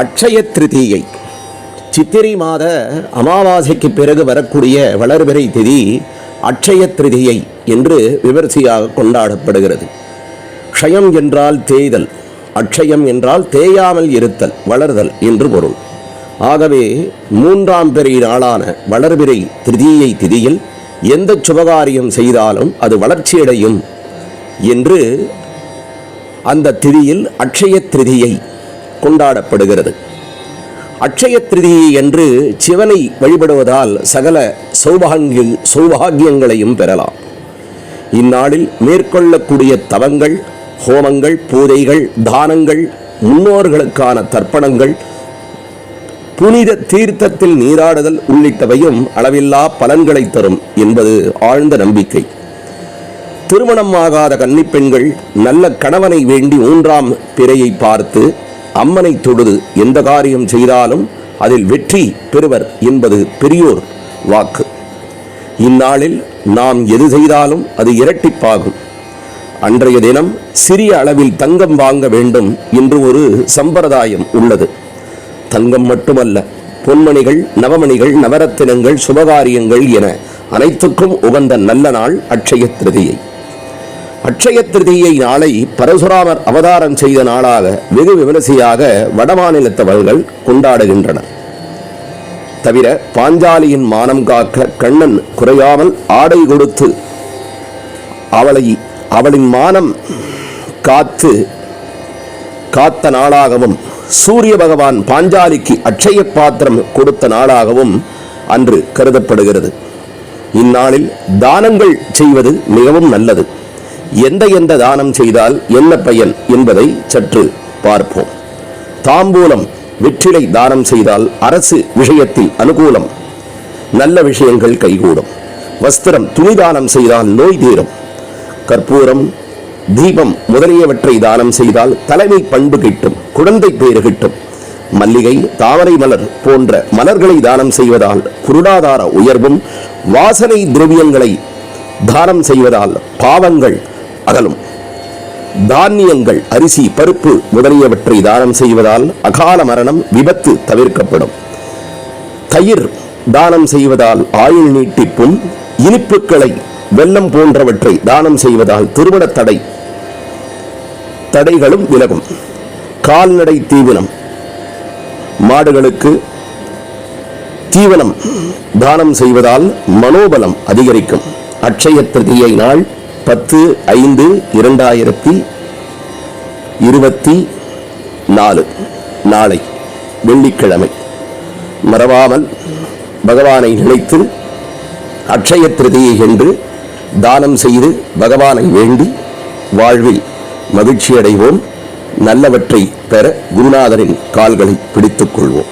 அட்சய திருதியை சித்திரை மாத அமாவாசைக்கு பிறகு வரக்கூடிய வளர்பிறை திதி அட்சய திருதியை என்று விமர்சையாக கொண்டாடப்படுகிறது. க்ஷயம் என்றால் தேய்தல் அட்சயம் என்றால் தேயாமல் இருத்தல் வளர்தல் என்று பொருள். ஆகவே மூன்றாம் பிறை நாளான வளர்பிறை திருதியை திதியில் எந்த சுபகாரியம் செய்தாலும் அது வளர்ச்சியடையும் என்று அந்த திதியில் அட்சய திருதியை கொண்டாடப்படுகிறது. அட்சய திருதியை என்று சிவனை வழிபடுவதால் சகல சௌபாகிய சௌபாகியங்களையும் பெறலாம். இந்நாளில் மேற்கொள்ளக்கூடிய தவங்கள் ஹோமங்கள் பூஜைகள் தானங்கள் முன்னோர்களுக்கான தர்ப்பணங்கள் புனித தீர்த்தத்தில் நீராடுதல் உள்ளிட்டவையும் அளவில்லா பலன்களை தரும் என்பது ஆழ்ந்த நம்பிக்கை. திருமணம் ஆகாத கன்னிப்பெண்கள் நல்ல கணவனை வேண்டி மூன்றாம் பிறையை பார்த்து அம்மனை தொழுது எந்த காரியம் செய்தாலும் அதில் வெற்றி பெறுவர் என்பது பெரியோர் வாக்கு. இந்நாளில் நாம் எது செய்தாலும் அது இரட்டிப்பாகும். அன்றைய தினம் சிறிய அளவில் தங்கம் வாங்க வேண்டும் என்று ஒரு சம்பிரதாயம் உள்ளது. தங்கம் மட்டுமல்ல பொன்மணிகள் நவமணிகள் நவரத்தினங்கள் சுபகாரியங்கள் என அனைத்துக்கும் உகந்த நல்ல நாள் அட்சய திருதியை. அட்சய திருதியை நாளை பரசுராமர் அவதாரம் செய்த நாளாக வெகு விமரிசையாக வடமாநிலத்தவர்கள் கொண்டாடுகின்றனர். தவிர பாஞ்சாலியின் மானம் காக்க கண்ணன் குறையாமல் ஆடை கொடுத்து அவளை அவளின் மானம் காத்து காத்த நாளாகவும் சூரிய பகவான் பாஞ்சாலிக்கு அட்சய பாத்திரம் கொடுத்த நாளாகவும் அன்று கருதப்படுகிறது. இந்நாளில் தானங்கள் செய்வது மிகவும் நல்லது. எந்த எந்த தானம் செய்தால் என்ன பயன் என்பதை சற்று பார்ப்போம். தாம்பூலம் வெற்றிலை தானம் செய்தால் அரசு விஷயத்தில் அனுகூலம். நல்ல விஷயங்கள் கைகூடும். வஸ்திரம் துணி தானம் செய்தால் நோய் தீரும். கற்பூரம் தீபம் முதலியவற்றை தானம் செய்தால் தலைமை பண்பு கிட்டும் குழந்தை பேறு கிட்டும். மல்லிகை தாமரை மலர் போன்ற மலர்களை தானம் செய்வதால் பொருளாதார உயர்வும் வாசனை திரவியங்களை தானம் செய்வதால் பாவங்கள் அகலும் தானியங்கள் அரிசி பருப்பு முதலியவற்றை தானம் செய்வதால் அகால மரணம் விபத்து தவிர்க்கப்படும். தயிர் தானம் செய்வதால் ஆயுள் நீட்டிப்பும் இனிப்புகளை வெள்ளம் போன்றவற்றை தானம் செய்வதால் திருமண தடை தடைகளும் விலகும். கால்நடை தீவனம் மாடுகளுக்கு தீவனம் தானம் செய்வதால் மனோபலம் அதிகரிக்கும். அட்சய திருதியை நாள் பத்து ஐந்து இரண்டாயிரத்தி இருபத்தி நாலு நாளை வெள்ளிக்கிழமை. மறவாமல் பகவானை நினைத்து அட்சய திருதியை என்று தானம் செய்து பகவானை வேண்டி வாழ்வில் மகிழ்ச்சியடைவோம். நல்லவற்றை பெற குருநாதரின் கால்களை பிடித்துக் கொள்வோம்.